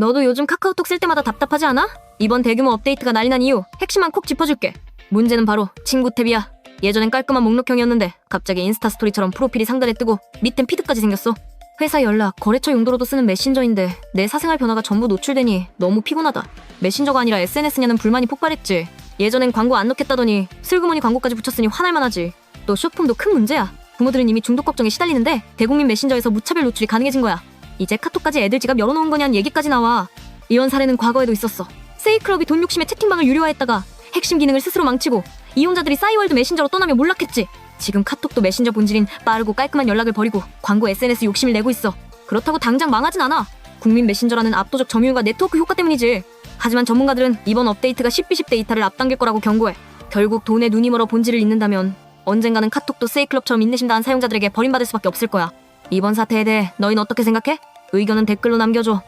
너도 요즘 카카오톡 쓸 때마다 답답하지 않아? 이번 대규모 업데이트가 난리 난 이유 핵심만 콕 짚어줄게. 문제는 바로 친구 탭이야. 예전엔 깔끔한 목록형이었는데 갑자기 인스타 스토리처럼 프로필이 상단에 뜨고 밑엔 피드까지 생겼어. 회사 연락, 거래처 용도로도 쓰는 메신저인데 내 사생활 변화가 전부 노출되니 너무 피곤하다. 메신저가 아니라 SNS냐는 불만이 폭발했지. 예전엔 광고 안 넣겠다더니 슬그머니 광고까지 붙였으니 화날 만 하지. 또 쇼폼도 큰 문제야. 부모들은 이미 중독 걱정에 시달리는데 대국민 메신저에서 무차별 노출이 가능해진 거야. 이제 카톡까지 애들 지갑 열어놓은 거냐는 얘기까지 나와. 이런 사례는 과거에도 있었어. 세이클럽이 돈 욕심에 채팅방을 유료화했다가 핵심 기능을 스스로 망치고 이용자들이 싸이월드 메신저로 떠나며 몰락했지. 지금 카톡도 메신저 본질인 빠르고 깔끔한 연락을 버리고 광고 SNS 욕심을 내고 있어. 그렇다고 당장 망하진 않아. 국민 메신저라는 압도적 점유율과 네트워크 효과 때문이지. 하지만 전문가들은 이번 업데이트가 10비십 데이터를 앞당길 거라고 경고해. 결국 돈에 눈이 멀어 본질을 잃는다면 언젠가는 카톡도 세이클럽처럼 인내심 다한 사용자들에게 버림받을 수밖에 없을 거야. 이번 사태에 대해 너희는 어떻게 생각해? 의견은 댓글로 남겨줘.